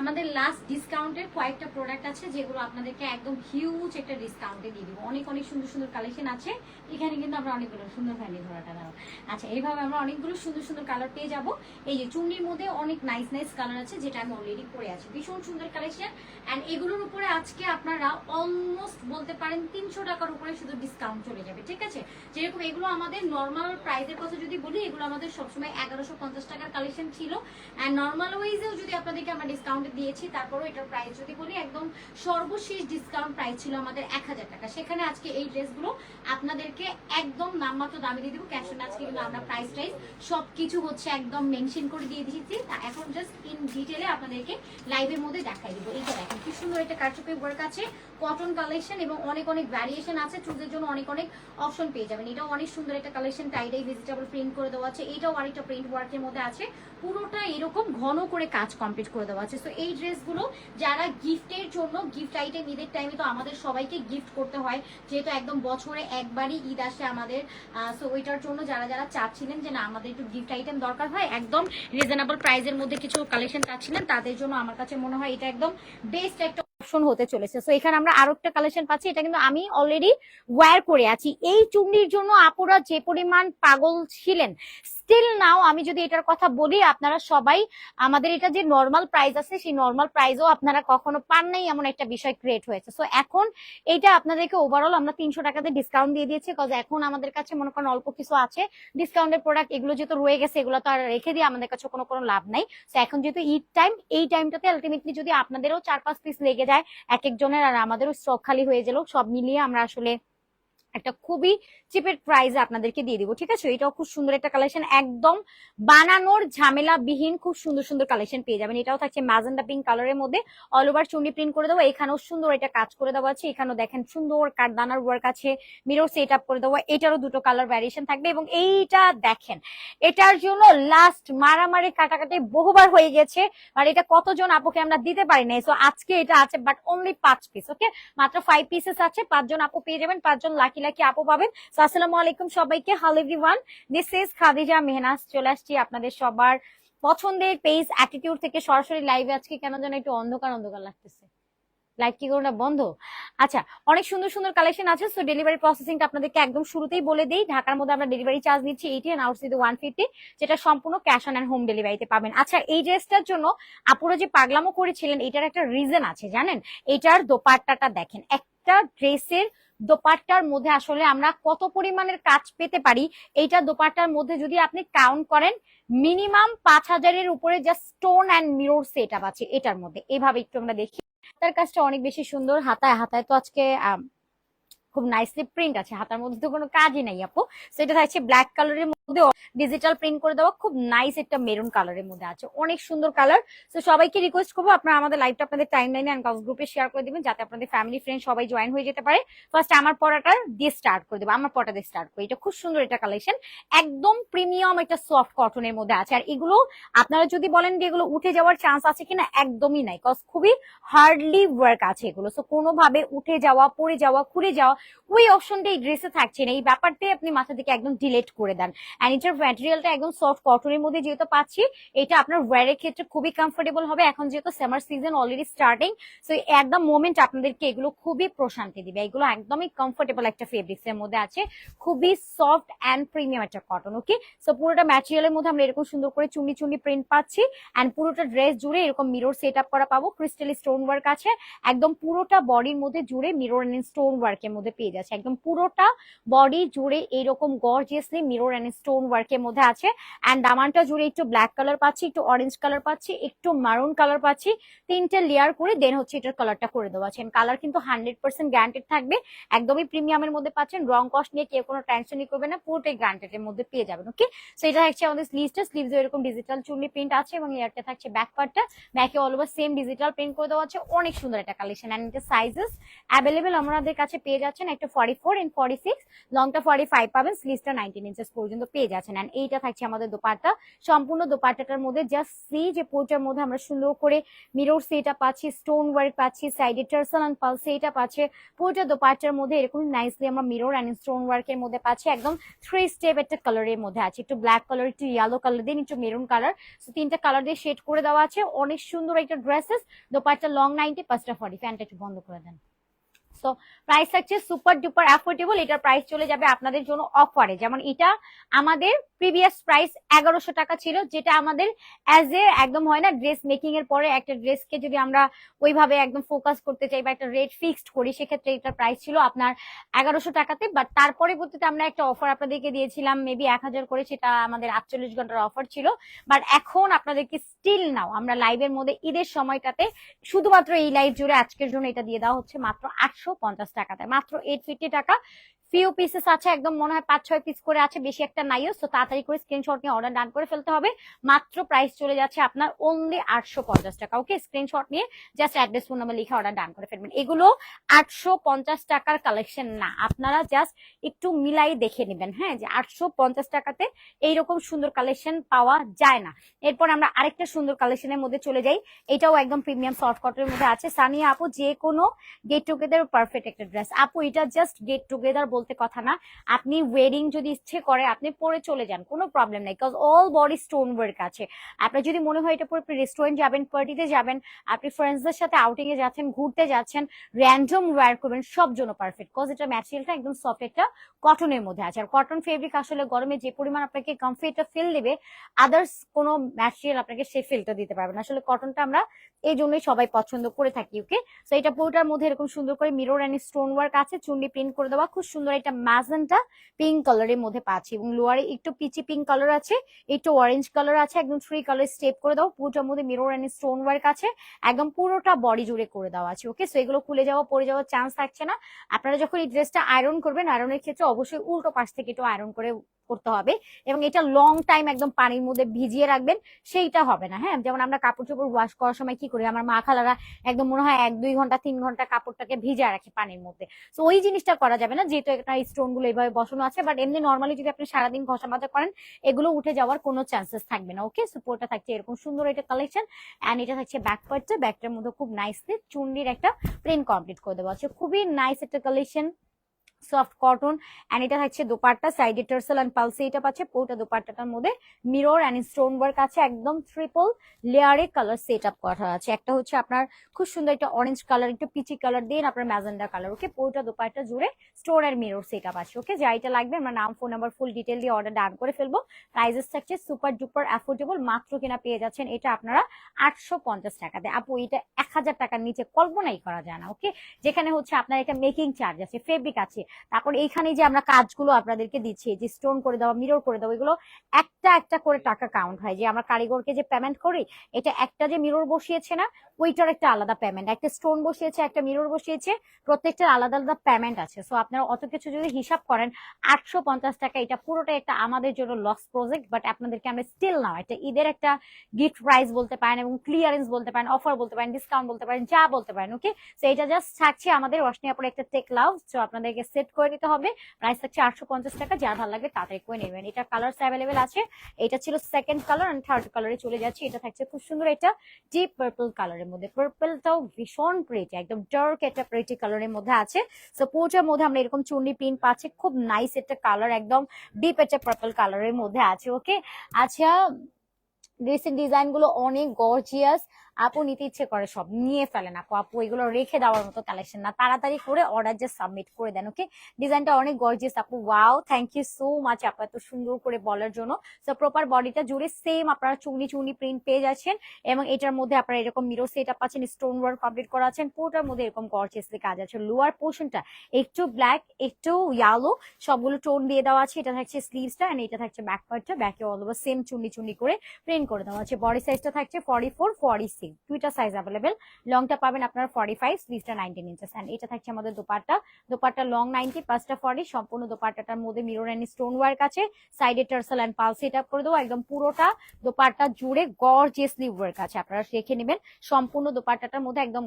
আমাদের লাস্ট ডিসকাউন্টের কয়েকটা প্রোডাক্ট আছে যেগুলো আপনাদেরকে একদম হিউজ একটা ডিসকাউন্টে দিয়ে দিব। অনেক অনেক সুন্দর সুন্দর কালেকশন আছে। এখানে কিন্তু আমরা অনেকগুলো সুন্দর ফ্যানি ধরাটা দাও আচ্ছা এইভাবে আমরা অনেকগুলো সুন্দর সুন্দর কালার পেয়ে যাব। এই যে চুন্নির মধ্যে অনেক নাইস নাইস কালার আছে যেটা আমি অলরেডি পরে আছি। ভীষণ সুন্দর কালেকশন অ্যান্ড এগুলোর উপরে আজকে আপনারা অলমোস্ট বলতে পারেন তিনশো টাকার উপরে শুধু ডিসকাউন্ট চলে যাবে, ঠিক আছে? যেরকম এগুলো আমাদের নর্মাল প্রাইসের কথা যদি বলি, এগুলো আমাদের সবসময় এগারোশো পঞ্চাশ টাকার কালেকশন ছিল। অ্যান্ড নর্মাল ওয়াইজেও যদি আপনাদেরকে আমরা ডিসকাউন্ট দিয়েছি, তারপরও এটার প্রাইস যদি বলি, একদম সর্বশেষ ডিসকাউন্ট প্রাইস ছিল আমাদের এক হাজার টাকা। সেখানে আজকে এই ড্রেসগুলো আপনাদেরকে একদম নামমাত্র দামে দিয়ে দেবো। ক্যাশ আজকে কিন্তু আমরা প্রাইস টাইস সব কিছু হচ্ছে একদম মেনশন করে দিয়ে দিয়েছি। তা এখন জাস্ট ইন ডিটেলে আপনাদেরকে লাইভের মধ্যে দেখাই দিব। এইটা দেখেন, কি সুন্দর একটা কারচুপি ওয়ার্ক আছে। কটন কালেকশন এবং অনেক অনেক ভ্যারিয়েশন আছে। চুজের জন্য অনেক অনেক অপশন পেয়ে যাবেন। এটাও অনেক সুন্দর একটা কালেকশন টাইডাই ভেজিটেবল প্রিন্ট করে দেওয়া আছে। এটাও আরেকটা প্রিন্ট ওয়ার্কের মধ্যে আছে। পুরোটা এরকম ঘন করে কাজ কমপ্লিট করে দেওয়া আছে। তো এই ড্রেসগুলো যারা গিফটের জন্য গিফট আইটেম, ঈদের টাইমে তো আমাদের সবাইকে গিফট করতে হয়। যেহেতু একদম বছরে একবারই ঈদ আসে আমাদের সো ওইটার জন্য যারা যারা চাচ্ছিলেন যে না, আমাদের একটু গিফট আইটেম দরকার হয়, একদম রিজনেবল প্রাইসের মধ্যে কিছু কালেকশন চাচ্ছিলেন, তাদের জন্য আমার কাছে মনে হয় এটা একদম বেস্ট একটা অপশন হতে চলেছে। সো এখানে আমরা আরও একটা কালেকশন পাচ্ছি, এটা কিন্তু আমি অলরেডি ওয়্যার করে আছি। এই চুন্ডির জন্য আপুরা যে পরিমাণ পাগল ছিলেন স্টিল নাও আমি যদি এটার কথা বলি, আপনারা সবাই আমাদের এটা যে নর্মাল প্রাইস আছে, সেই নর্মাল প্রাইসও আপনারা কখনো পান নাই এমন একটা বিষয় ক্রিয়েট হয়েছে। সো এখন এটা আপনাদেরকে ওভারঅল আমরা তিনশো টাকাতে ডিসকাউন্ট দিয়ে দিয়েছি কজ এখন আমাদের কাছে মনে করেন অল্প কিছু আছে। ডিসকাউন্টের প্রোডাক্ট এগুলো যেহেতু রয়ে গেছে, এগুলো তো আর রেখে দিয়ে আমাদের কাছে কোনো কোনো লাভ নাই। তো এখন যেহেতু ঈদ টাইম এই টাইমটাতে আলটিমেটলি যদি আপনাদেরও চার, পাঁচ পিস লেগে যায়, এক একজনের আর আমাদেরও স্টক খালি হয়ে গেল সব মিলিয়ে আমরা আসলে একটা খুবই চিপের প্রাইসে আপনাদেরকে দিয়ে দিব, ঠিক আছে? এটাও খুব সুন্দর একটা কালেকশন একদম বানানোর ঝামেলা বিহীন খুব সুন্দর সুন্দর কালেকশন পেয়ে যাবেন। এটাও থাকছে ম্যাজেন্ডা পিঙ্ক কালারের মধ্যে। অল ওভার চুন্ডি প্রিন্ট করে দেবো। এখানেও সুন্দর এটা কাজ করে দেওয়া আছে। এখানেও দেখেন সুন্দর কাঠদানার ওয়ার্ক আছে। মিরর সেট আপ করে দেবো। এটারও দুটো কালার ভ্যারিয়েশন থাকবে এবং এইটা দেখেন, এটার জন্য লাস্ট মারামারি কাটাকাটি বহুবার হয়ে গেছে। আর এটা কতজন আপুকে আমরা দিতে পারি না সো আজকে এটা আছে বাট অনলি পাঁচ পিস ওকে মাত্র ফাইভ পিসেস আছে। পাঁচজন আপু পেয়ে যাবেন, পাঁচজন লাকি লাকি আপু পাবেন? So, আসসালামু আলাইকুম সবাইকে। Hello everyone this is Khadija Mehnaz চলে আসছি আপনাদের সবার পছন্দের পেজ অ্যাটিটিউড থেকে সরাসরি লাইভে আজকে কেন যেন একটু অন্ধকার অন্ধকার লাগতেছে। লাইভ কি কোনটা বন্ধ? আচ্ছা অনেক সুন্দর সুন্দর কালেকশন আছে সো ডেলিভারি প্রসেসিংটা আপনাদেরকে একদম শুরুতেই বলে দিই। ঢাকার মধ্যে আমরা ডেলিভারি চার্জ নিচ্ছি eighty and outside one fifty যেটা সম্পূর্ণ ক্যাশ অন অ্যান্ড হোম ডেলিভারিতে পাবেন। আচ্ছা এই ড্রেসটার জন্য আপুরা যে পাগলামো করেছিলেন এটার একটা রিজন আছে জানেন? এটার দোপাট্টাটা দেখেন। একটা ড্রেসের দোপাট্টার মধ্যে আসলে আমরা কত পরিমাণের কাজ পেতে পারি, এইটা দোপাট্টার মধ্যে যদি আপনি কাউন্ট করেন মিনিমাম পাঁচ হাজারের উপরে just stone and mirror set up আছে এটার মধ্যে। এভাবে একটু আমরা দেখি। তার কাজটা অনেক বেশি সুন্দর, হাতায় হাতায় তো আজকে খুব নাইসলি প্রিন্ট আছে, হাতার মধ্যে তো কোনো কাজই নাই আপু। সেটা থাকছে ব্ল্যাক কালারের মধ্যে ডিজিটাল প্রিন্ট করে দেওয়া খুব নাইস একটা মেরুন কালারের মধ্যে আছে। অনেক সুন্দর কালার তো সবাইকে রিকোয়েস্ট করব, আপনারা আমাদের লাইভটা আপনাদের টাইম লাইনে অ্যান্ড গ্রুপে শেয়ার করে দিবেন, যাতে আপনাদের ফ্যামিলি ফ্রেন্ড সবাই জয়েন হয়ে যেতে পারে। ফার্স্ট আমার পড়াটা দিয়ে স্টার্ট করে দেবো। আমার পড়া দিয়ে স্টার্ট করি। এটা খুব সুন্দর একটা কালেকশন একদম প্রিমিয়াম একটা সফট কটনের মধ্যে আছে। আর এগুলো, আপনারা যদি বলেন যে এগুলো উঠে যাওয়ার চান্স আছে কিনা, একদমই নাই। কজ খুবই হার্ডলি ওয়ার্ক আছে এগুলো। সো কোনোভাবে উঠে যাওয়া, পড়ে যাওয়া খুঁড়ে যাওয়া, ওই অপশনটা এই ড্রেসে থাকছে না। এই ব্যাপারটাই আপনি মাথা থেকে একদম ডিলেট করে দেন। অ্যান্ড এটার ম্যাটেরিয়ালটা একদম সফট কটনের মধ্যে যেহেতু পাচ্ছি, এটা আপনার ওয়ারের ক্ষেত্রে খুবই কমফোর্টেবল হবে। এখন যেহেতু summer season already starting so at the moment আপনাদেরকে এগুলো খুবই প্রশান্তি দিবে। এগুলো একদমই কমফোর্টেবল একটা ফেব্রিক্স এর মধ্যে আছে। খুবই সফট অ্যান্ড প্রিমিয়াম একটা কটন ওকে সো পুরোটা ম্যাটেরিয়ালের মধ্যে আমরা এরকম সুন্দর করে চুনি চুনি প্রিন্ট পাচ্ছি। অ্যান্ড পুরোটা ড্রেস জুড়ে এরকম মিরর সেট আপ করা পাবো। ক্রিস্টাল স্টোন ওয়ার্ক আছে। একদম পুরোটা বডির মধ্যে জুড়ে মিরর অ্যান্ড স্টোন ওয়ার্কের মধ্যে পেয়ে যাচ্ছে। একদম পুরোটা বডি জুড়ে এইরকম গর্জিয়াসলি মিরর অ্যান্ড স্টোন ওয়ার্কের মধ্যে আছে। অ্যান্ড দামানটা জুড়ে একটু ব্ল্যাক কালার পাচ্ছি, একটু অরেঞ্জ কালার পাচ্ছি, একটু মারুন কালার পাচ্ছি। তিনটে লেয়ার করে দেন হচ্ছে এটার কালারটা করে দেওয়া আছে। কালার কিন্তু হান্ড্রেড পার্সেন্ট গ্যারান্টেড থাকবে। একদমই প্রিমিয়ামের মধ্যে পাচ্ছেন রং কস্ট নিয়ে কেউ কোনো টেনশনই করবে না, পুরোটাই গ্যারান্টেড এর মধ্যে পেয়ে যাবেন ওকে সো এটা হচ্ছে আমাদের স্লিভসটা স্লিভস এরকম ডিজিটাল চুন্নি প্রিন্ট আছে এবং এয়ারটা থাকছে ব্যাক পার্টটা ব্যাকে all over same digital print করে দেওয়া আছে। অনেক সুন্দর একটা কালেকশন অ্যান্ড এটা সাইজেস অ্যাভেলেবেল আমাদের কাছে পেয়ে যাচ্ছেন একটা forty four and forty six লংটা forty five পাবেন স্লিভসটা নাইনটিন ইঞ্চেস পর্যন্ত পেয়ে যাচ্ছেন। এইটা থাকছে আমাদের দোপাট্টা। সম্পূর্ণ দোপাট্টাটার মধ্যে জাস্ট সি যে পোটার মধ্যে আমরা সুন্দর করে মিরর সেটা পাচ্ছি স্টোন ওয়ার্ক পাচ্ছি সাইডে টার্সেল অ্যান্ড পালস এটা পাচ্ছে। পুরোটা দোপাট্টার মধ্যে এরকম নাইসলি আমরা মিরর অ্যান্ড স্টোন ওয়ার্কের মধ্যে পাচ্ছি। একদম থ্রি স্টেপ একটা কালারের মধ্যে আছে। একটু ব্ল্যাক কালার একটু ইয়েলো কালার দিন একটু মেরুন কালার সো তিনটা কালার দিয়ে শেড করে দেওয়া আছে। অনেক সুন্দর একটা ড্রেসেস দোপাট্টা লং নাইনটি পাঁচটা ফর্টি ফ্যানটা একটু বন্ধ করে দেন। সো প্রাইস থাকছে সুপার ডুপার অ্যাফোর্ডেবল এটার প্রাইস চলে যাবে আপনাদের জন্য অফারে যেমন এটা আমাদের প্রিভিয়াস প্রাইস এগারোশো টাকা ছিল, যেটা আমাদের অ্যাজ এ একদম হয় না ড্রেস মেকিং এর পরে একটা ড্রেসকে যদি আমরা ওইভাবে একদম ফোকাস করতে চাই বা একটা রেট ফিক্সড করি, সেক্ষেত্রে এটার প্রাইস ছিল আপনার এগারোশো টাকাতে। বাট তার পরবর্তীতে আমরা একটা অফার আপনাদেরকে দিয়েছিলাম মেবি এক হাজার করে, সেটা আমাদের আটচল্লিশ ঘণ্টার অফার ছিল। বাট এখন আপনাদেরকে স্টিল নাও আমরা লাইভের মধ্যে ঈদের সময়টাতে শুধুমাত্র এই লাইভ জুড়ে আজকের জন্য এটা দিয়ে দেওয়া হচ্ছে, মাত্র আটশো পঞ্চাশ টাকাতে মাত্র এইট ফিফটি টাকা ফিউ পিসেস আছে, একদম মনে হয় পাঁচ, ছয় পিস করে আছে, বেশি একটা নাইও তো তাড়াতাড়ি করে স্ক্রিনশট নিয়ে অর্ডার ডান করে ফেলতে হবে। মাত্র প্রাইস চলে যাচ্ছে আপনার অনলি আটশো পঞ্চাশ টাকা। ওকে স্ক্রিনশট নিয়ে জাস্ট অ্যাড্রেস ফোন নাম্বার লিখে অর্ডার ডান করে ফেলবেন। এগুলো আটশো পঞ্চাশ টাকার কালেকশন না, আপনারা জাস্ট একটু মিলাই দেখে নেবেন হ্যাঁ? যে আটশো পঞ্চাশ টাকাতে এইরকম সুন্দর কালেকশন পাওয়া যায় না। এরপর আমরা আরেকটা সুন্দর কালেকশনের মধ্যে চলে যাই। এটাও একদম প্রিমিয়াম সফট মধ্যে আছে। সানিয়া আপু যে কোনো গেট টুগেদার পারফেক্ট একটা ড্রেস আপু, এটা জাস্ট গেট টুগেদার বলতে কথা না। আপনি ওয়েডিং যদি ইচ্ছে করে, আপনি পরে চলে যান, কোনো প্রবলেম নেই because all body stone work আছে। আপনার যদি মনে হয় এটা পরে রেস্টুরেন্ট যাবেন পার্টিতে যাবেন, আপনি ফ্রেন্ডসদের সাথে আউটিং এ যাচ্ছেন, ঘুরতে যাচ্ছেন র্যান্ডম ওয়্যার করবেন, সব জন্য পারফেক্ট বিকজ এটা ম্যাটেরিয়ালটা একদম সফট একটা কটনের মধ্যে আছে। আর কটন ফেব্রিক আসলে গরমে যে পরিমাণ আপনাকে কমফর্ট ফিল দেবে আদার্স কোনো ম্যাটেরিয়াল আপনাকে সেই ফিলটা দিতে পারবে না। আসলে কটনটা আমরা এই জন্যই সবাই পছন্দ করে থাকি ওকে তো এটা পুরোটার মধ্যে এরকম সুন্দর করে মিরর অ্যান্ড স্টোন ওয়ার্ক আছে চুন্ডি প্রিন্ট করে দেওয়া। খুব সুন্দর একটা ম্যাজেন্টা পিঙ্ক কালারের মধ্যে পাচ্ছি এবং লোয়ারে একটু পিচি পিঙ্ক কালার আছে, একটু অরেঞ্জ কালার আছে, একদম থ্রি কালার স্টেপ করে দাও পুরোটার মধ্যে মিরর অ্যান্ড স্টোন ওয়ার্ক আছে, একদম পুরোটা বডি জুড়ে করে দেওয়া আছে ওকে সো এগুলো খুলে যাওয়া পরে যাওয়ার চান্স থাকছে না। আপনারা যখন এই ড্রেসটা আয়রন করবেন আয়রনের ক্ষেত্রে অবশ্যই উল্টো পাশ থেকে একটু আয়রন করে করতে হবে এবং এটা লং টাইম একদম পানির মধ্যে ভিজিয়ে রাখবেন, সেইটা হবে না হ্যাঁ? যেমন আমরা কাপড় চোপড় ওয়াশ করার সময় কি করি? আমার মা খালারা একদম মনে হয় এক, দুই ঘণ্টা, তিন ঘণ্টা কাপড়টাকে ভিজা রাখে পানির মধ্যে। তো ওই জিনিসটা করা যাবে না, যেহেতু একটা স্টোনগুলো এইভাবে বসানো আছে বাট এমনি নর্মালি যদি আপনি সারাদিন ঘষা মাজা করেন, এগুলো উঠে যাওয়ার কোনো চান্সেস থাকবে না ওকে সুপোর্টটা থাকছে এরকম সুন্দর এটা কালেকশন অ্যান্ড এটা থাকছে ব্যাক পার্টটা ব্যাকটার মধ্যে খুব নাইসলি চুন্ডির একটা প্রিন্ট কমপ্লিট করে দেওয়া আছে খুবই নাইস একটা কালেকশন সফট কটন অ্যান্ড এটা থাকছে দোপাট্টা সাইডে টার্সেল অ্যান্ড পালসে এটা পাচ্ছে, পুরোটা দোপাট্টাটার মধ্যে মিরর অ্যান্ড স্টোন ওয়ার্ক আছে, একদম ট্রিপল লেয়ারে কালার সেট আপ করা আছে। একটা হচ্ছে আপনার খুব সুন্দর একটা অরেঞ্জ কালার একটু পিচি কালার দিয়ে আপনার ম্যাজেন্ডা কালার ওকে পুরোটা দোপাট্টা জুড়ে স্টোন আর মিরর সেট আপ আছে ওকে যা এটা লাগবে, আমরা নাম ফোন নাম্বার ফুল ডিটেল দিয়ে অর্ডার ডান করে ফেলব। প্রাইজেস থাকছে সুপার ডুপার অ্যাফোর্ডেবল মাত্র কিনা পেয়ে যাচ্ছেন, এটা আপনারা আটশো পঞ্চাশ টাকাতে। আপু, এটা এক হাজার টাকার নিচে কল্পনাই করা যায় না ওকে যেখানে হচ্ছে আপনার এটা মেকিং চার্জ আছে ফেব্রিক আছে তারপর এইখানে যে আমরা কাজগুলো আপনাদেরকে দিচ্ছি যে স্টোন করে দেওয়া মিরর করে দেওয়া, এগুলো একটা একটা করে টাকা কাউন্ট হয়। যে আমরা কারিগরকে যে পেমেন্ট করি, এটা একটা যে মিরর বসিয়েছে না, ওইটার একটা আলাদা পেমেন্ট একটা স্টোন বসিয়েছে, একটা মিরর বসিয়েছে, প্রত্যেকটার আলাদা আলাদা পেমেন্ট আছে। সো আপনারা অত কিছু যদি হিসাব করেন, আটশো পঞ্চাশ টাকা, এটা পুরোটা একটা আমাদের জন্য লস প্রজেক্ট বাট আপনাদেরকে আমরা স্টিল নাও একটা ঈদের একটা গিফট প্রাইস বলতে পারেন এবং ক্লিয়ারেন্স বলতে পারেন অফার বলতে পারেন ডিসকাউন্ট বলতে পারেন, যা বলতে পারেন ওকে সো এটা জাস্ট থাকছে আমাদের রশনিয়াপুরে একটা টেক লাভ সো আপনাদেরকে সেট করে নিতে হবে। প্রাইস থাকছে আটশো পঞ্চাশ টাকা যার ভালো লাগবে তাড়াতাড়ি করে নেবেন। এটা কালার্স অ্যাভেলেবেল আছে। এটা ছিল সেকেন্ড কালার অ্যান্ড থার্ড কালারে চলে যাচ্ছে। এটা থাকছে খুব সুন্দর এটা ডিপ পার্পল কালারের মধ্যে। পার্পলটাও ভীষণ প্রেটি একদম ডার্ক একটা প্রেটি কালারের মধ্যে আছে। সো পুরোটার মধ্যে আমরা এরকম চুন্ডি প্রিন্ট পাচ্ছি। খুব নাইস একটা কালার একদম ডিপ একটা পার্পল কালারের মধ্যে আছে ওকে আচ্ছা ড্রেসের ডিজাইনগুলো অনেক গর্জিয়াস আপু নিতে ইচ্ছে করে সব নিয়ে ফেলেন আপু। আপু এগুলো রেখে দেওয়ার মতো কালেকশন না। তাড়াতাড়ি করে অর্ডার জাস্ট সাবমিট করে দেন ওকে ডিজাইনটা অনেক গর্জিয়াস আপু। Wow thank you so much আপু এত সুন্দর করে বলার জন্য। সো প্রপার বডিটা জুড়ে সেম আপনারা চুনি চুনি প্রিন্ট পেয়ে যাচ্ছেন এবং এটার মধ্যে আপনারা এরকম মিরো সেট আপ পাচ্ছেন স্টোন ওয়ার্ক কমপ্লিট করা আছেন, পুরোটার মধ্যে এরকম গর্জিয়াসলি কাজ আছে। লোয়ার পোর্শনটা একটু ব্ল্যাক একটু ইয়ালো সবগুলো টোন দিয়ে দেওয়া আছে। এটা থাকছে স্লিভসটা এন্ড এটা থাকছে ব্যাক পার্টটা ব্যাকে অল ওভার সেম চুনি চুনি করে প্রিন্ট করে দেওয়া আছে। বডি সাইজটা থাকছে ফর্টি ফোর ফর্টি সিক্স সি দুইটা সাইজ অ্যাভেলেবেল লংটা পাবেন আপনার forty five nineteen inches and এটা থাকছে আমাদের দোপাট্টা। দোপাট্টা লং নাইনটি পাঁচটা ফর্টি সম্পূর্ণ দোপাট্টাটার মধ্যে মিরর অ্যান্ড স্টোন ওয়ার্ক আছে। সাইডে tassel and Pal set up করে দেবো। একদম পুরোটা দোপাট্টা জুড়ে ওয়ার্ক আছে। আপনারা নেবেন। সম্পূর্ণ দোপাট্টাটার মধ্যে একদম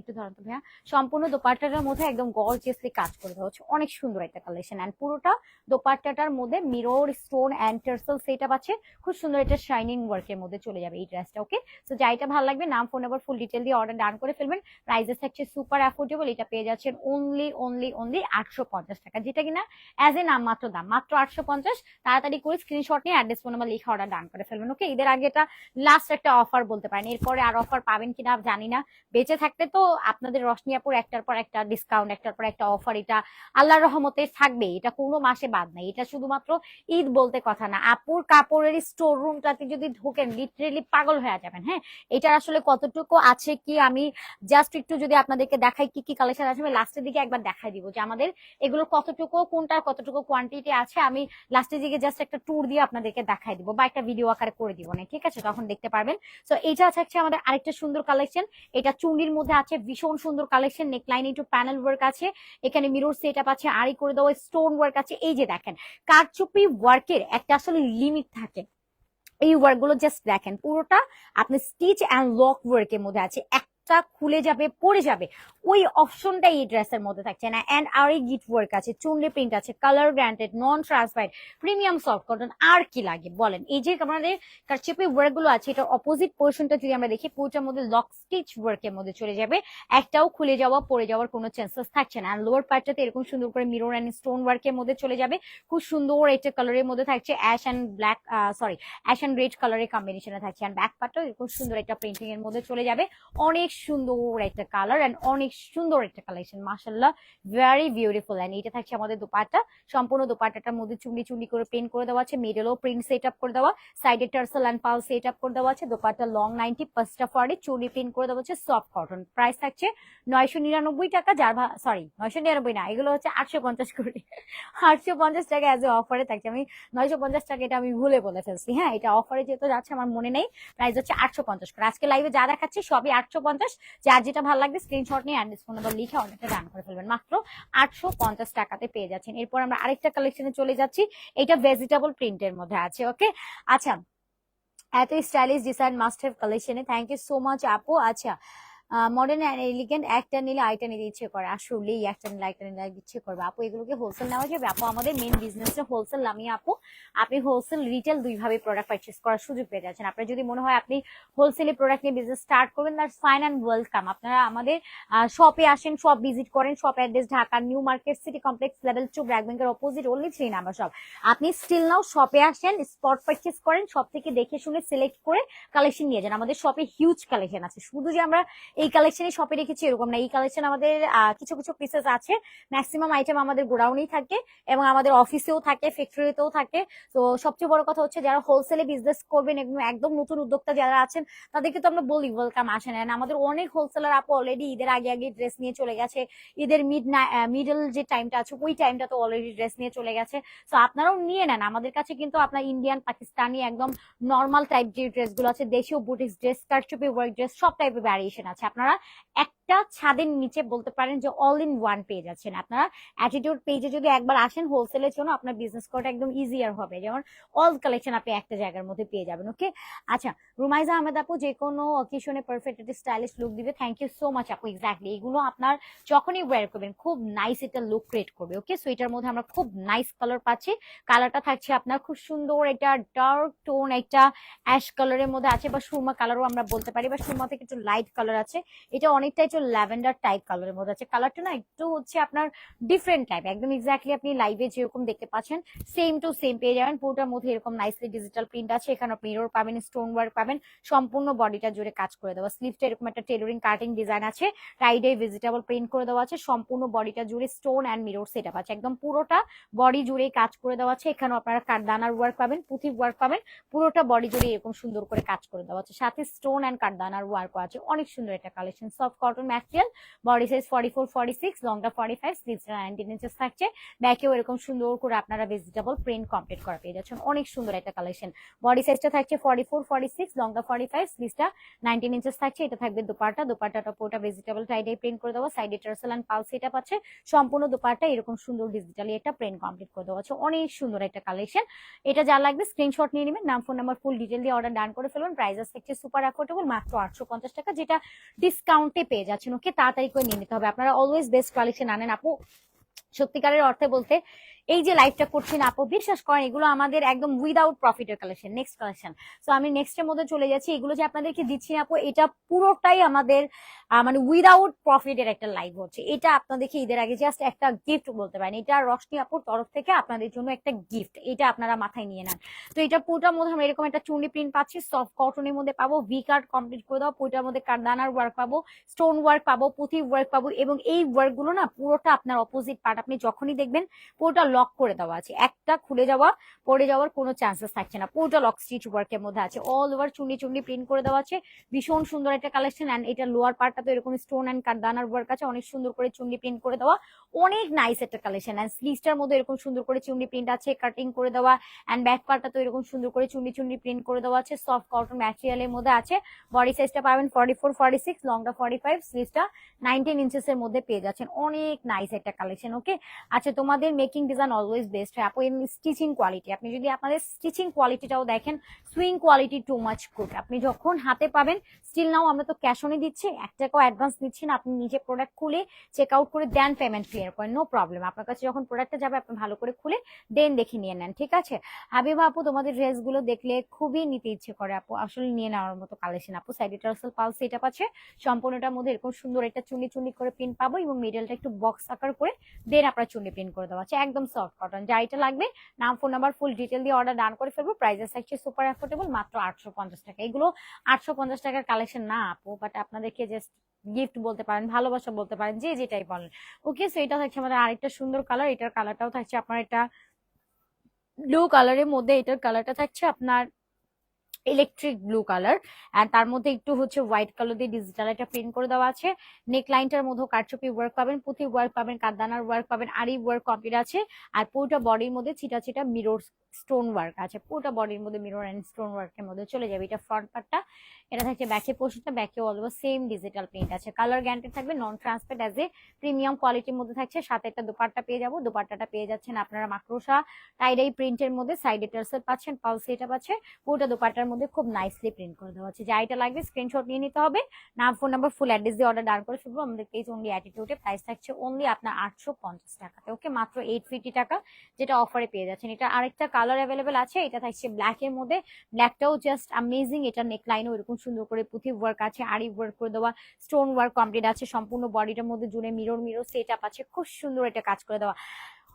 একটু ধরেন তো ভাইয়া। সম্পূর্ণ দোপাট্টাটার মধ্যে একদম গর্জিয়াসলি কাজ করে দেওয়া হচ্ছে অনেক সুন্দর একটা কালেকশন অ্যান্ড পুরোটা দোপাট্টাটার মধ্যে mirror stone and tassel set up আছে। খুব সুন্দর একটা শাইনিং ওয়ার্কের মধ্যে চলে যাবে এই ড্রেসটা ওকে তো যাইটা ভালো লাগবে নাম ফোন নাম্বার ফুল ডিটেল দিয়ে অর্ডার ডান করে ফেলবেন। প্রাইসেস থাকছে সুপার অ্যাফোর্ডেবল এটা পেয়ে যাচ্ছেন অনলি অনলি অনলি আটশো পঞ্চাশ টাকা। যেটা কিনা অ্যাজ এ নাম, মাত্র দাম, মাত্র আটশো পঞ্চাশ। তাড়াতাড়ি করে স্ক্রিনশট নিয়ে অ্যাড্রেস ফোন নাম্বার লিখে অর্ডার ডান করে ফেলবেন ওকে এদের আগে এটা লাস্ট একটা অফার বলতে পারেন। এরপরে আর অফার পাবেন কিনা জানি না। বেঁচে থাকতে তো আপনাদের রশনিয়াপুর একটার পর একটা ডিসকাউন্ট একটার পর একটা অফার এটা আল্লাহর রহমতে থাকবে। এটা কোনো মাসে বাদ নাই। এটা শুধুমাত্র ঈদ বলতে কথা না। আপুর কাপড়ের স্টোর রুমটাতে যদি ঢোকেন লিটারেলি পাগল হয়ে যাবেন হ্যাঁ? এটার আসলে কতটুকু আছে কি? আমি জাস্ট একটু যদি আপনাদেরকে দেখাই কি কি কালেকশন আছে, আমি লাস্টের দিকে একবার দেখাই দিব যে আমাদের এগুলো কতটুকু, কোনটা কতটুকু কোয়ান্টিটি আছে, আমি লাস্টের দিকে জাস্ট একটা ট্যুর দিয়ে আপনাদেরকে দেখাই দিব বা একটা ভিডিও আকারে করে দিব না ঠিক আছে? তখন দেখতে পারবেন। তো এটা থাকছে আমাদের আরেকটা সুন্দর কালেকশন এটা চুন্ডির মধ্যে আছে, ভীষণ সুন্দর কালেকশন নেকলাইন একটু প্যানেল ওয়ার্ক আছে। এখানে মিরর সেট আপ আছে, আড়ি করে দেওয়া স্টোন ওয়ার্ক আছে। এই যে দেখেন, কারচুপি ওয়ার্কের একটা আসলে লিমিট থাকে। এই ওয়ার্কগুলো জাস্ট দেখেন পুরোটা আপনি স্টিচ অ্যান্ড লক ওয়ার্ক এর মধ্যে আছে একটা খুলে যাবে, পড়ে যাবে। ওই অপশনটা এই ড্রেসের মধ্যে থাকছে না। অ্যান্ড আর এই গিট ওয়ার্ক আছে চুনরি প্রিন্ট আছে colour guaranteed non transparent premium soft cotton আর কি লাগে? বলেন। এই যে আমাদের কারচেপি ওয়ার্কগুলো আছে এটার অপোজিট পোর্শনটা যদি আমরা দেখি, পুরোটার মধ্যে লক স্টিচ ওয়ার্কের মধ্যে চলে যাবে। একটাও খুলে যাওয়া, পড়ে যাওয়ার কোনো চান্সেস থাকছে না। আর লোয়ার পার্টটাতে এরকম সুন্দর করে মিরর অ্যান্ড স্টোন ওয়ার্কের মধ্যে চলে যাবে। খুব সুন্দর একটা কালারের মধ্যে থাকছে ash and black sorry ash and red কালারের কম্বিনেশনে থাকছে। অ্যান্ড ব্যাক পার্টটাও এরকম সুন্দর একটা প্রিন্টিং এর মধ্যে চলে যাবে। অনেক সুন্দর একটা কালার অ্যান্ড অনেক সুন্দর একটা কালেকশন মাসাল্লাহ ভেরি বিউটিফুল অ্যান্ড এটা থাকছে আমাদের দোপাট্টা, সম্পূর্ণ দোপাট্টাটার মধ্যে চুন্ডি চুন্ডি করে প্রিন্ট করে দেওয়া আছে মিডলও প্রিন্ট সেট আপ করে দেওয়া সাইডে tassel and Pal set up করে দেওয়া আছে, দোপাট্টা লং নাইনটি পাঁচটা ফরে চুন্ডি প্রিন্ট করে দেওয়া হচ্ছে সফট কটন প্রাইস থাকছে নয়শো নিরানব্বই টাকা, যার সরি নয়শো নিরানব্বই না, এগুলো হচ্ছে আটশো পঞ্চাশ করে, আটশো পঞ্চাশ টাকা অ্যাজ এ অফারে থাকছে, আমি নয়শো পঞ্চাশ টাকা এটা আমি ভুলে বলে ফেলছি হ্যাঁ এটা অফারে যেহেতু যাচ্ছে, আমার মনে নেই প্রাইস হচ্ছে আটশো পঞ্চাশ করে, আজকে লাইভে যা দেখাচ্ছি সবই আটশো পঞ্চাশ যার যেটা ভালো লাগবে স্ক্রিনশট নিয়ে অ্যান্ড ফোন নাম্বার লিখে অনেকটা রান করে ফেলবেন। মাত্র আটশো পঞ্চাশ টাকাতে পেয়ে যাচ্ছেন। এরপর আমরা আরেকটা কালেকশনে চলে যাচ্ছি। এটা ভেজিটেবল প্রিন্টের মধ্যে আছে ওকে আচ্ছা এত স্টাইলিশ ডিসাইন মাস্ট হ্যাভ কালেকশনে থ্যাংক ইউ সো মাচ আপু। আচ্ছা মডার্ন অ্যান্ড এলিগেন্ট একটা নিলে আইটা নিতে ইচ্ছে করে। আসলেই একটা নিলে আইটা নিলে ইচ্ছে করবে। আপু, এগুলোকে হোলসেল নেওয়া যাবে? আপু, আমাদের মেন বিজনেসটা হোলসেল নামিয়ে আপু। আপনি হোলসেল রিটেল দুইভাবে প্রোডাক্ট পারচেস করার সুযোগ পেয়ে যাচ্ছেন। আপনার যদি মনে হয় আপনি হোলসেলে প্রোডাক্ট নিয়ে বিজনেস স্টার্ট করবেন তার ফাইন অ্যান্ড ওয়েলকাম আপনারা আমাদের শপে আসেন শপ ভিজিট করেন shop address Dhaka new market city complex level two BRAC ব্যাংকের opposite only three number shop আপনি স্টিল নাও শপে আসেন স্পট পারচেস করেন শপ থেকে দেখে শুনে সিলেক্ট করে কালেকশন নিয়ে যান। আমাদের শপে হিউজ কালেকশন আছে। শুধু যে আমরা এই কালেকশনই শপে রেখেছি, এরকম না। এই কালেকশন আমাদের কিছু কিছু পিসেস আছে। ম্যাক্সিমাম আইটেম আমাদের গোডাউনেই থাকে এবং আমাদের অফিসেও থাকে ফ্যাক্টরিতেও থাকে। তো সবচেয়ে বড় কথা হচ্ছে যারা হোলসেলে বিজনেস করবেন একদম নতুন উদ্যোক্তা যারা আছেন, তাদেরকে তো আমরা বলি ওয়েলকাম আসেন And আমাদের অনেক হোলসেলার আপু অলরেডি ঈদের আগে আগে ড্রেস নিয়ে চলে গেছে। ঈদের মিড মিডল যে টাইমটা আছে, ওই টাইমটা তো অলরেডি ড্রেস নিয়ে চলে গেছে। তো আপনারাও নিয়ে নেন। আমাদের কাছে কিন্তু আপনার ইন্ডিয়ান পাকিস্তানি একদম নর্মাল টাইপ যে ড্রেসগুলো আছে, দেশীয় বুটিক্স ড্রেস কারচুপি ওয়ার্ক ড্রেস সব টাইপের ভ্যারিয়েশন আছে। আপনারা একটা ছাদের নিচে বলতে পারেন যে অল ইন ওয়ান পেয়ে যাচ্ছেন আপনারা। অ্যাটিটিউড পেজে যদি একবার আসেন হোলসেলের জন্য আপনার বিজনেস করাটা একদম ইজিয়ার হবে। যেমন অল কালেকশন আপনি একটা জায়গার মধ্যে পেয়ে যাবেন ওকে আচ্ছা রুমাইজা আহমেদ আপু, যে কোনো অকেশনে পারফেক্ট একটা স্টাইলিশ লুক দিবে থ্যাংক ইউ সো মাচ আপু এক্স্যাক্টলি এগুলো আপনার যখনই ওয়্যার করবেন, খুব নাইস একটা লুক ক্রিয়েট করবে ওকে সো এটার মধ্যে আমরা খুব নাইস কালার পাচ্ছি। কালারটা থাকছে আপনার খুব সুন্দর এটা ডার্ক টোন একটা অ্যাশ কালারের মধ্যে আছে, বা সুরমা কালারও আমরা বলতে পারি, বা সুরমা থেকে একটু লাইট কালার আছে। এটা অনেকটা একটু ল্যাভেন্ডার টাইপ কালারের মধ্যে আছে। কালারটা না একটু হচ্ছে আপনার ডিফারেন্ট টাইপ একদম এক্স্যাক্টলি আপনি লাইভে যেরকম দেখতে পাচ্ছেন সেম টু সেম পেয়ে যাবেন। পুরোটার মধ্যে এরকম নাইসলি ডিজিটাল প্রিন্ট আছে, এখানে আপনি মিরর পাবেন স্টোন ওয়ার্ক পাবেন, সম্পূর্ণ বডিটা জুড়ে কাজ করে দেওয়া। স্লিভটা এরকম একটা টেলরিং কাটিং ডিজাইন আছে টাইডে ভেজিটেবল প্রিন্ট করে দেওয়া আছে, সম্পূর্ণ বডিটা জুড়ে stone and mirror set up আছে। একদম পুরোটা বডি জুড়ে কাজ করে দেওয়া আছে। এখানেও আপনারা কাঠদানার ওয়ার্ক পাবেন পুঁথি ওয়ার্ক পাবেন, পুরোটা বডি জুড়ে এরকম সুন্দর করে কাজ করে দেওয়া আছে। সাথে স্টোন অ্যান্ড কাঠদানার ওয়ার্কও আছে। অনেক সুন্দর একটা collection soft cotton material body size forty four, forty six, লংটা forty five স্লিভসটা নাইনটিন ইঞ্চেস থাকছে। ব্যাকেও এরকম সুন্দর করে আপনারা ভেজিটেবল প্রিন্ট কমপ্লিট করা পেয়ে যাচ্ছেন। অনেক সুন্দর একটা কালেকশন। বডি সাইজটা থাকছে ফর্টি ফোর, ফর্টি সিক্স, লংটা ফর্টি ফাইভ স্লিভসটা নাইনটিন ইঞ্চেস থাকছে। এটা থাকবে দুপাটা দুপাটাটা পুরোটা ভেজিটেবল টাইডে প্রিন্ট করে দেওয়া সাইডে টার্সেল অ্যান্ড পালস এটা পাচ্ছে সম্পূর্ণ দুপাটা এরকম সুন্দর ডিজিটালি একটা প্রিন্ট কমপ্লিট করে দেওয়া আছে। অনেক সুন্দর একটা কালেকশন। এটা যা লাগবে স্ক্রিনশট নিয়ে নেবেন। নাম ফোন নাম্বার ফুল ডিটেল দিয়ে অর্ডার ডান করে ফেলবেন। প্রাইসেস থাকছে সুপার অ্যাফোর্ডেবল মাত্র আটশো পঞ্চাশ টাকা, যেটা ডিসকাউন্টে পেয়ে যাচ্ছেন ওকে তাড়াতাড়ি করে নিয়ে নিতে হবে। আপনারা অলওয়েজ বেস্ট কালেকশন আনেন আপু। সত্যিকারের অর্থে বলতে এই যে লাইভটা করছেন আপু, বিশ্বাস করেন, এগুলো আমাদের একদম উইদাউট প্রফিটের কালেকশন নেক্সট কালেকশন সো আমি নেক্সটের মধ্যে চলে যাচ্ছি, এগুলো যে আপনাদেরকে দিচ্ছি আপু, এটা পুরোটাই আমাদের মানে উইদাউট প্রফিটের একটা লাইভ হচ্ছে। এটা আপনাদেরকে ঈদের আগে জাস্ট একটা গিফট বলতে পারেন। এটা রশনি আপুর তরফ থেকে আপনাদের জন্য একটা গিফট এটা আপনারা মাথায় নিয়ে নেন। তো এটা পুরোটার মধ্যে আমরা এরকম একটা চুন্ডি প্রিন্ট পাচ্ছি সফট কটনের মধ্যে পাবো ভি কার্ড কমপ্লিট করে দাও, পুরোটার মধ্যে কারদানার ওয়ার্ক পাবো স্টোন ওয়ার্ক পাবো পুঁথি ওয়ার্ক পাবো, এবং এই ওয়ার্কগুলো না পুরোটা আপনার অপোজিট পার্ট আপনি যখনই দেখবেন পুরোটা লক করে দেওয়া আছে। একটা খুলে যাওয়া, পড়ে যাওয়ার কোনো চান্সেস থাকছে না। পুরোটা লক স্টিচ ওয়ার্কের মধ্যে আছে। অল ওভার চুন্ডি চুন্ডি প্রিন্ট করে দেওয়া আছে। ভীষণ সুন্দর একটা কালেকশন অ্যান্ড এটা লোয়ার পার্টটা তো এরকম স্টোন অ্যান্ড কারদানার ওয়ার্ক আছে। অনেক সুন্দর করে চুন্ডি প্রিন্ট করে দেওয়া। অনেক নাইস একটা কালেকশন অ্যান্ড স্লিভসটার মধ্যে এরকম সুন্দর করে চুন্ডি প্রিন্ট আছে। কাটিং করে দেওয়া অ্যান্ড ব্যাক পার্টটা তো এরকম সুন্দর করে চুন্ডি চুন্ডি প্রিন্ট করে দেওয়া আছে। সফট কটন ম্যাটেরিয়ালের মধ্যে আছে। বডি সাইজটা পাবেন ফর্টি ফোর ফর্টি সিক্স লংটা ফর্টি ফাইভ স্লিভসটা নাইনটিন ইঞ্চেস এর মধ্যে পেয়ে যাচ্ছেন। অনেক নাইস একটা কালেকশন ওকে আচ্ছা তোমাদের মেকিং ডিজাইন অলওয়েজ বেস্ট হয়। আপু স্টিচিং কোয়ালিটি আপনি যদি আপনাদের স্টিচিং কোয়ালিটিটাও দেখেন sewing quality too much good আপনি যখন হাতে পাবেন স্টিল নাও আমরা তো ক্যাশ অনে দিচ্ছি, এক টাকাও অ্যাডভান্স নিচ্ছি না, আপনি নিজে প্রোডাক্ট খুলে চেক আউট করে দেন পেমেন্ট ক্লিয়ার করেন নো প্রবলেম আপনার কাছে যখন প্রোডাক্টটা যাবে, আপনি ভালো করে খুলে দেন দেখে নিয়ে নেন, ঠিক আছে? হাবিবা আপু, তোমাদের ড্রেসগুলো দেখলে খুবই নিতে ইচ্ছে করে আপু। আসলে নিয়ে নেওয়ার মতো কালেকশন আপু সাইডে টার্সেল পালস এটা পাচ্ছে সম্পূর্ণটার মধ্যে এরকম সুন্দর একটা চুনি চুনি করে প্রিন্ট পাবো এবং মিডলটা একটু বক্স আকার করে দেন আপনার চুনি প্রিন্ট করে দেওয়া আছে। একদম সফট কটন, যা এটা লাগবে। নাম, ফোন নাম্বার, ফুল ডিটেল দিয়ে অর্ডার ডান করে ফেলব। প্রাইজেস থাকছে সুপার অ্যাফোর্ডেবল মাত্র আটশো পঞ্চাশ টাকা। এগুলো আটশো পঞ্চাশ টাকার কালেকশন না আপু বাট আপনাদেরকে জাস্ট গিফট বলতে পারেন, ভালোবাসা বলতে পারেন, যে যেটাই বলেন। ওকে সো এটা থাকছে আমাদের আরেকটা সুন্দর কালার এটার কালারটাও থাকছে আপনার এটা ব্লু কালারের মধ্যে, এটার কালারটা থাকছে আপনার ইলেকট্রিক ব্লু কালার অ্যান্ড তার মধ্যে একটু হচ্ছে হোয়াইট কালার দিয়ে ডিজিটাল একটা প্রিন্ট করে দেওয়া আছে। নেক লাইনটার মধ্যে কারচুপি ওয়ার্ক পাবেন, পুঁথি ওয়ার্ক পাবেন কাদানার ওয়ার্ক পাবেন আরি ওয়ার্ক কমপ্লিট আছে, আর পুরোটা বডির মধ্যে ছিটা ছিটা মিরর স্টোন ওয়ার্ক আছে। পুরোটা বডির মধ্যে মিরর অ্যান্ড স্টোন ওয়ার্কের মধ্যে চলে যাবে এটা ফ্রন্ট পার্টটা এটা থাকছে ব্যাকে পোর্শনটা ব্যাকে all over same digital print আছে। কালার গ্যারান্টি থাকবে non transparent as a premium কোয়ালিটির মধ্যে থাকছে। সাথে একটা দুপাট্টা পেয়ে যাব। দুপাট্টাটা পেয়ে যাচ্ছেন আপনারা মাকড়সা টাইডাই প্রিন্টের মধ্যে সাইডে টার্সেল পাচ্ছেন পালস এটা পাচ্ছে পুরোটা দুপাট্টার মধ্যে খুব নাইসলি প্রিন্ট করে দেওয়া আছে। যা এটা লাগবে স্ক্রিনশট নিয়ে নিতে হবে। নাম ফোন নাম্বার ফুল অ্যাড্রেস দিয়ে অর্ডার ডান করে ফেলব। আমাদের পেজ অনলি অ্যাটিটিউডে প্রাইস থাকছে অনলি আপনার আটশো পঞ্চাশ টাকাতে। ওকে মাত্র এইট ফিফটি টাকা যেটা অফারে পেয়ে যাচ্ছেন। এটা আরেকটা কালার অ্যাভেলেবেল আছে। এটা থাকছে ব্ল্যাক এর মধ্যে। ব্ল্যাকটাও জাস্ট অ্যামেজিং এটা নেক লাইনও এরকম সুন্দর করে পুঁথি ওয়ার্ক আছে আরি ওয়ার্ক করে দেওয়া স্টোন ওয়ার্ক কমপ্লিট আছে। সম্পূর্ণ বডিটার মধ্যে জুড়ে মিরর মিরর সেট আপ আছে। খুব সুন্দর এটা কাজ করে দেওয়া।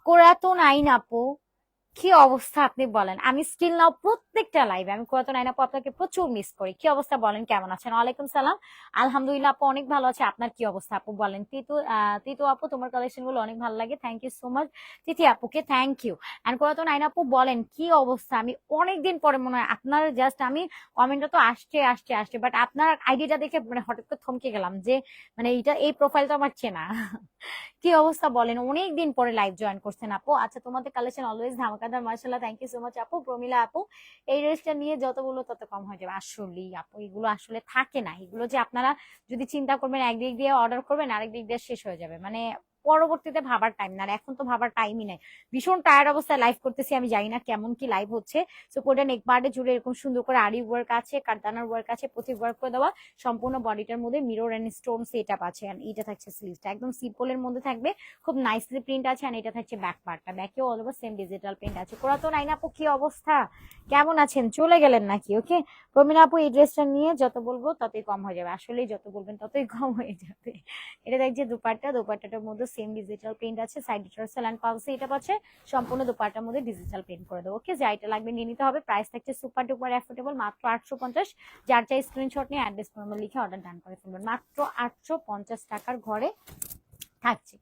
কোরাতন আইন আপু। কি অবস্থা আপনি বলেন? আমি স্টিল নাও প্রত্যেকটা লাইভে আমি কোরাতন আইন আপু আপনাকে প্রচুর মিস করি। কি অবস্থা বলেন? কেমন আছেন? ওয়ালাইকুম সালাম। আলহামদুলিল্লাহ আপু অনেক ভালো আছে। আপনার কি অবস্থা আপু বলেন? তিতু তিতু আপু, তোমার কালেকশনগুলো অনেক ভালো লাগে। Thank you so much Tithi আপুকে থ্যাংক ইউ অ্যান্ড কোরাতন আইন আপু বলেন, কি অবস্থা? আমি অনেকদিন পরে মনে হয় আপনার জাস্ট আমি কমেন্টটা তো আসছে আসছে আসছে। বাট আপনার আইডিটা দেখে মানে হঠাৎ করে থমকে গেলাম যে মানে এইটা, এই প্রোফাইলটা আমার চেনা। কি অবস্থা বলেন? অনেক দিন পরে লাইভ জয়েন করছেন আপু। আচ্ছা তোমাদের কালেকশন অলওয়েজ ধামাকাদার মার্শাল্লাহ থ্যাংক ইউ সো মাচ আপু, প্রমিলা আপু। এই ড্রেসটা নিয়ে যত তত কম হয়ে যাবে। আসলেই আপু, এগুলো আসলে থাকে না। এগুলো যে আপনারা যদি চিন্তা করবেন একদিক দিয়ে অর্ডার করবেন, আরেক দিক দিয়ে শেষ হয়ে যাবে। মানে পরবর্তীতে ভাবার টাইম না। এখন তো ভাবার টাইমই নাই। ভীষণ টায়ার্ড অবস্থায় লাইভ করতেছি, আমি জানি না কেমন কি লাইভ হচ্ছে। সো কোটা নেক পার্টে জুড়ে এরকম সুন্দর করে আরি ওয়ার্ক আছে, কারদানার ওয়ার্ক আছে প্রতি ওয়ার্ক করে দেওয়া। সম্পূর্ণ বডিটার মধ্যে mirror and stone set up আছে। And এটা থাকছে স্লিভসটা একদম সিম্পলের মধ্যে থাকবে। খুব নাইসলি প্রিন্ট আছে আর এটা থাকছে ব্যাক পার্টটা ব্যাকেও all over same digital print আছে। কোরা তো নাইন আপু, কি অবস্থা? কেমন আছেন? চলে গেলেন নাকি? ওকে প্রমিনা আপু, এই ড্রেসটা নিয়ে যত বলব ততই কম হয়ে যাবে। আসলেই যত বলবেন ততই কম হয়ে যাবে। এটা দেখছে দুপাট্টা। দুপাট্টাটার মধ্যে সেম ডিজিটাল প্রিন্ট আছে সাইড ডিটার্সেল অ্যান্ড পাউসে এটা পাচ্ছে। সম্পূর্ণ দুপাট্টার মধ্যে ডিজিটাল প্রিন্ট করে দেবো। ওকে যে এটা লাগবে নিয়ে নিতে হবে। প্রাইস থাকছে সুপার ডুপার অ্যাফোর্ডেবল মাত্র আটশো পঞ্চাশ। যার চাই স্ক্রিনশট নিয়ে অ্যাড্রেস নম্বর লিখে অর্ডার ডান করে ফেলবেন। মাত্র আটশো পঞ্চাশ টাকার ঘরে থাকছে।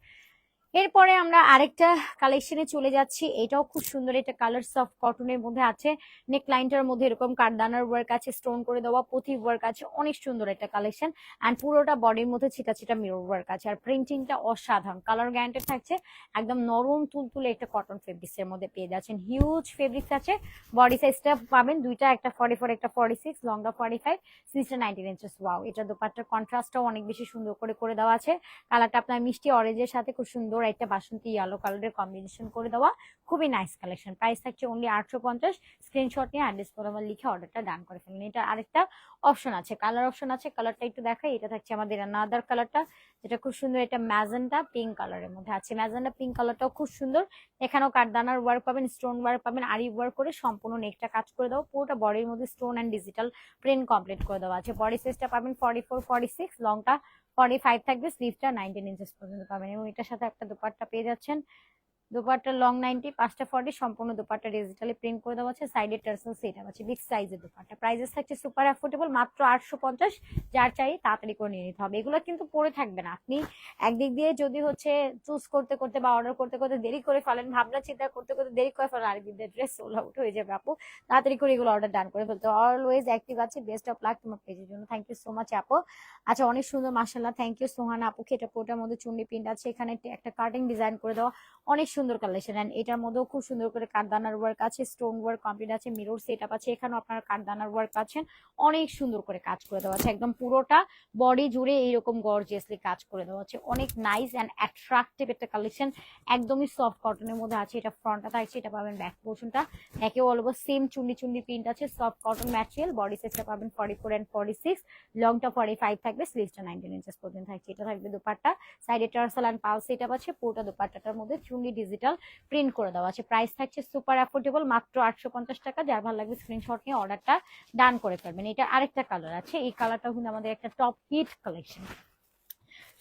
এরপরে আমরা আরেকটা কালেকশনে চলে যাচ্ছি। এটাও খুব সুন্দর, এটা কালার সফট কটনের মধ্যে আছে। নেক লাইনটার মধ্যে এরকম কারদানার ওয়ার্ক আছে স্টোন করে দেওয়া পুঁথি ওয়ার্ক আছে, অনেক সুন্দর একটা কালেকশন অ্যান্ড পুরোটা বডির মধ্যে ছিটা ছিটা মিরর ওয়ার্ক আছে। আর প্রিন্টিংটা অসাধারণ কালার গ্যারান্টেড থাকছে। একদম নরম তুলতুলে একটা কটন ফেব্রিক্স এর মধ্যে পেয়ে যাচ্ছেন। হিউজ ফেব্রিক্স আছে। বডি সাইজটা পাবেন দুইটা, একটা ফর্টি ফোর একটা ফর্টি সিক্স লংটা ফর্টি ফাইভ সিক্সটা নাইনটিন ইঞ্চেস ওয়াও এটা দোপাট্টার কন্ট্রাস্টটাও অনেক বেশি সুন্দর করে করে দেওয়া আছে। কালারটা আপনার মিষ্টি অরেঞ্জের সাথে খুব সুন্দর একটা বাসন্তী ইয়েলো কালারের কম্বিনেশন করে দেওয়া। খুবই নাইস কালেকশন প্রাইস থাকছে অনলি আটশো পঞ্চাশ। স্ক্রিনশট নিয়ে অ্যাড্রেস আমার লিখে অর্ডারটা ডান করে ফেলুন। এটা আরেকটা অপশন আছে। কালার অপশন আছে। কালারটা একটু দেখাই। এটা থাকছে আমাদের আনাদার কালারটা যেটা খুব সুন্দর। এটা ম্যাজেন্টা পিঙ্ক কালারের মধ্যে আছে। ম্যাজেন্টা পিঙ্ক কালারটাও খুব সুন্দর। এখানেও কাঠদানার ওয়ার্ক পাবেন স্টোন ওয়ার্ক পাবেন। আরি ওয়ার্ক করে সম্পূর্ণ নেকটা কাজ করে দেওয়া। পুরোটা বডির মধ্যে stone and digital print complete করে দেওয়া আছে। বডি সাইজটা পাবেন ফর্টি ফোর ফর্টি সিক্স লংটা ফর্টি ফাইভ থাকবে স্লিভটা নাইনটিন ইঞ্চেস পর্যন্ত পাবেন এবং এটার সাথে একটা দোপাট্টা পেয়ে যাচ্ছেন। দোপাট্টা লং নাইনটি পাঁচটা ফর্টি সম্পূর্ণ দোপাট্টা ডিজিটালি প্রিন্ট করে দেওয়া আছে। সাইডে টার্সেল সেট আছে বিগ সাইজের দোপাট্টা। প্রাইসেস থাকছে সুপার অ্যাফোর্ডেবল মাত্র আটশো পঞ্চাশ। যার চাই তাড়াতাড়ি করে নিয়ে নিতে হবে। এগুলো কিন্তু পরে থাকবে না। আপনি একদিক দিয়ে যদি হচ্ছে চুজ করতে করতে বা অর্ডার করতে করতে দেরি করে ফেলেন, ভাবনা চিন্তা করতে করতে দেরি করে ফেলেন, আরেকদিক দিয়ে ড্রেস সোল আউট হয়ে যাবে আপু। তাড়াতাড়ি করে এগুলো অর্ডার ডান করে ফেলতে অলওয়েজ অ্যাক্টিভ আছে বেস্ট অফ লাক তোমার পেজের জন্য। থ্যাংক ইউ সো মাচ আপু। আচ্ছা অনেক সুন্দর মাসাল্লাহ থ্যাংক ইউ সোহানা আপুকে এটা কোটার মধ্যে চুন্ডি প্রিন্ট আছে। এখানে একটা কাটিং ডিজাইন করে দেওয়া। অনেক সুন্দর কালেকশন অ্যান্ড এটার মধ্যেও খুব সুন্দর করে কাঠদানার ওয়ার্ক আছে স্টোন ওয়ার্ক কমপ্লিট আছে মিরর সেট আপ আছে, এখানেও আপনার কাঠদানার ওয়ার্ক পাচ্ছেন। অনেক সুন্দর করে কাজ করে দেওয়া আছে, একদম পুরোটা বডি জুড়ে এইরকম গর্জিয়াসলি কাজ করে দেওয়া আছে। অনেক নাইস অ্যান্ড অ্যাট্রাকটিভ একটা কালেকশন একদমই সফট কটনের মধ্যে আছে, এটা ফ্রন্টটা থাকছে এটা পাবেন ব্যাক পোর্শনটা একে অল ওভার সেম চুন্ডি চুন্ডি প্রিন্ট আছে সফট কটন ম্যাটেরিয়াল বডি সাইজটা পাবেন forty four and forty six লংটা forty five থাকবে স্লিভসটা নাইনটিন ইঞ্চেস পর্যন্ত থাকছে, এটা থাকবে দুপাট্টা। সাইডে tassel and Pal set up আছে, পুরোটা দুপাট্টাটার মধ্যে চুন্ডি ডিজিটাল প্রিন্ট করে দেওয়া আছে প্রাইস থাকছে সুপার অ্যাফোর্ডেবল মাত্র আটশো পঞ্চাশ টাকা। যার ভালো লাগবে স্ক্রিনশট নিয়ে অর্ডারটা ডান করে ফেলবেন। এটা আরেকটা কালার আছে। এই কালারটা কিন্তু আমাদের একটা টপ হিট কালেকশন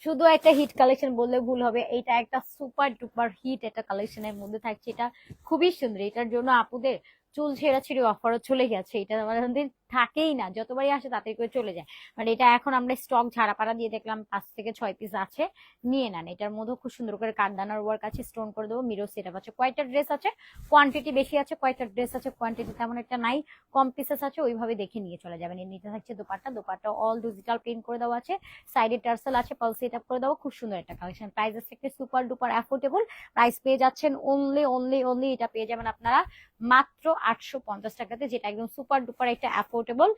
শুধু একটা হিট কালেকশন বললে ভুল হবে। এটা একটা সুপার ডুপার হিট একটা কালেকশনের মধ্যে থাকছে। এটা খুবই সুন্দর। এটার জন্য আপুদের চুল ছেঁড়াছিড়ি অফারও চলে গেছে। এটা আমাদের থাকেই না, যতবারই আসে তাতে করে চলে যায়। মানে এটা এখন আমরা স্টক ঝাড়াপাড়া দিয়ে দেখলাম, পাঁচ থেকে ছয় পিস আছে, নিয়ে নেন। এটার মধ্যেও খুব সুন্দর করে কাঠদানার ওয়ার্ক আছে স্টোন করে দেবো মিরো সেট আছে। কয়টা ড্রেস আছে কোয়ান্টিটি বেশি আছে কয়টা ড্রেস আছে কোয়ান্টিটি তেমন একটা নাই, কম পিসেস আছে, ওইভাবে দেখে নিয়ে চলে যাবেন। এর নিচে থাকছে dupatta dupatta all digital print করে দেওয়া আছে সাইডে টার্সেল আছে পাল সেট আপ করে দেওয়া, খুব সুন্দর একটা কালেকশন প্রাইস থেকে সুপার ডুপার অ্যাফোর্ডেবল প্রাইস পেয়ে যাচ্ছেন অনলি অনলি অনলি এটা পেয়ে যাবেন আপনারা মাত্র আটশো পঞ্চাশ টাকাতে, যেটা একদম সুপার ডুপার একটা অ্যাফোর্ডেবল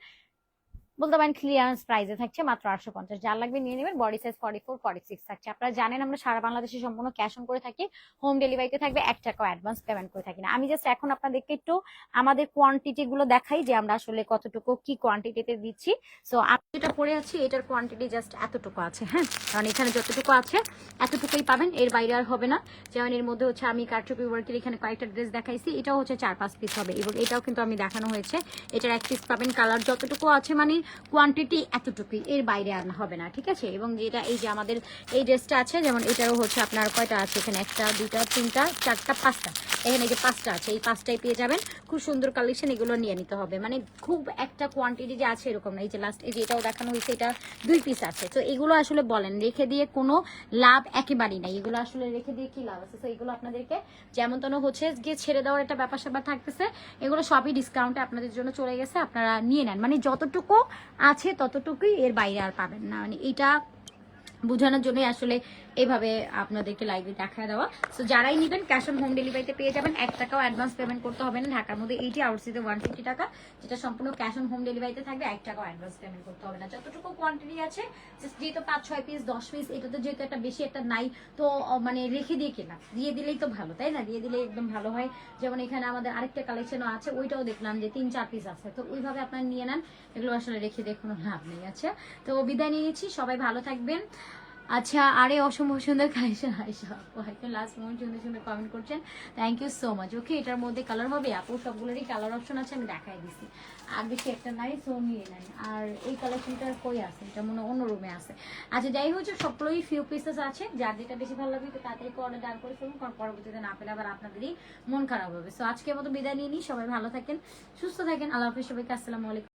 বলতে পারেন ক্লিয়ারেন্স প্রাইসে থাকছে মাত্র আটশো পঞ্চাশ। যার লাগবে নিয়ে নেবেন body size forty four forty six থাকছে। আপনারা জানেন আমরা সারা বাংলাদেশে সম্পূর্ণ ক্যাশ অন করে থাকি হোম ডেলিভারিতে থাকবে, এক টাকাও অ্যাডভান্স পেমেন্ট করে থাকি না। আমি জাস্ট এখন আপনাদেরকে একটু আমাদের কোয়ান্টিটি গুলো দেখাই যে আমরা আসলে কতটুকু, কি কোয়ান্টিটিতে দিচ্ছি। সো আমি যেটা পরে আছি, এটার কোয়ান্টিটি জাস্ট এতটুকু আছে হ্যাঁ? কারণ এখানে যতটুকু আছে, এতটুকুই পাবেন। এর বাইরে আর হবে না। যেমন এর মধ্যে হচ্ছে আমি কারচুপি ওয়ার্কের এখানে কয়েকটা ড্রেস দেখাইছি, এটাও হচ্ছে চার পাঁচ পিস হবে। এবং এটাও কিন্তু আমি দেখানো হয়েছে। এটার এক পিস পাবেন। কালার যতটুকু আছে মানে কোয়ান্টিটি এতটুকুই। এর বাইরে আর হবে না, ঠিক আছে? এবং যেটা এই যে আমাদের এই ড্রেসটা আছে, যেমন এটারও হচ্ছে আপনার কয়টা আছে এখানে? একটা, দুইটা, তিনটা, চারটা, পাঁচটা। এখানে যে পাঁচটা আছে, এই পাঁচটাই পেয়ে যাবেন। খুব সুন্দর কালেকশন এগুলো নিয়ে নিতে হবে। মানে খুব একটা কোয়ান্টিটি যে আছে এরকম না। এই যে লাস্ট এই যে এটাও দেখানো হয়েছে, এটা দুই পিস আছে। তো এগুলো আসলে বলেন, রেখে দিয়ে কোনো লাভ একেবারেই নাই। এগুলো আসলে রেখে দিয়ে কি লাভ আছে? তো এগুলো আপনাদেরকে যেমন তেন হচ্ছে গিয়ে ছেড়ে দেওয়ার একটা ব্যাপার স্যাপার থাকতেছে। এগুলো সবই ডিসকাউন্টে আপনাদের জন্য চলে গেছে। আপনারা নিয়ে নেন। মানে যতটুকু আছে ততটুকুই এর বাইরে আর পাবেন না। মানে এটা বোঝানোর জন্যই আসলে এভাবে আপনাদেরকে লাইভে দেখা দেওয়া। সো যারাই নেবেন ক্যাশ অন হোম ডেলিভারিতে পেয়ে যাবেন। এক টাকাও অ্যাডভান্স পেমেন্ট করতে হবে না। ঢাকার মধ্যে এইটি আউটসিতে ওয়ান ফিফটি টাকা, যেটা সম্পূর্ণ ক্যাশ অন হোম ডেলিভারিতে থাকবে। এক টাকাও অ্যাডভান্স পেমেন্ট করতে হবে না। যতটুকু কোয়ান্টিটি আছে যেহেতু পাঁচ, ছয় পিস দশ পিস এটা তো যেহেতু একটা বেশি একটা নাই, তো মানে রেখে দিয়ে কেনা। দিয়ে দিলেই তো ভালো, তাই না? দিয়ে দিলে একদম ভালো হয়। যেমন এখানে আমাদের আরেকটা কালেকশনও আছে, ওইটাও দেখলাম যে তিন, চার পিস আছে। তো, ওইভাবে আপনারা নিয়ে নেন। এগুলো আসলে রেখে দিয়ে কোনো লাভ নেই আছে তো, বিদায় নিয়ে নিচ্ছি। সবাই ভালো থাকবেন। আচ্ছা আরে অসম্ভব সুন্দর লাস্ট মোমেন্ট সুন্দর সুন্দর কমেন্ট করছেন। Thank you so much okay এটার মধ্যে কালার হবে? আপু সবগুলোরই কালার অপশন আছে, আমি দেখাই দিছি। আর বেশি একটা নাই সো নিয়ে নেন আর এই কালেকশনটা কই আছে? এটা মনে অন্য রুমে আছে। আচ্ছা যাই হচ্ছে সবগুলোই ফিউ পিসেস আছে। যার যেটা বেশি ভালো লাগবে তাড়াতাড়ি অর্ডার ডান করে ফেলুন। কারণ পরবর্তীতে না পেলে আবার আপনাদেরই মন খারাপ হবে। সো আজকের মতো বিদায় নিয়ে নিই। সবাই ভালো থাকেন, সুস্থ থাকেন। আল্লাহ হাফিজ সবাইকে। আসসালামু আলাইকুম।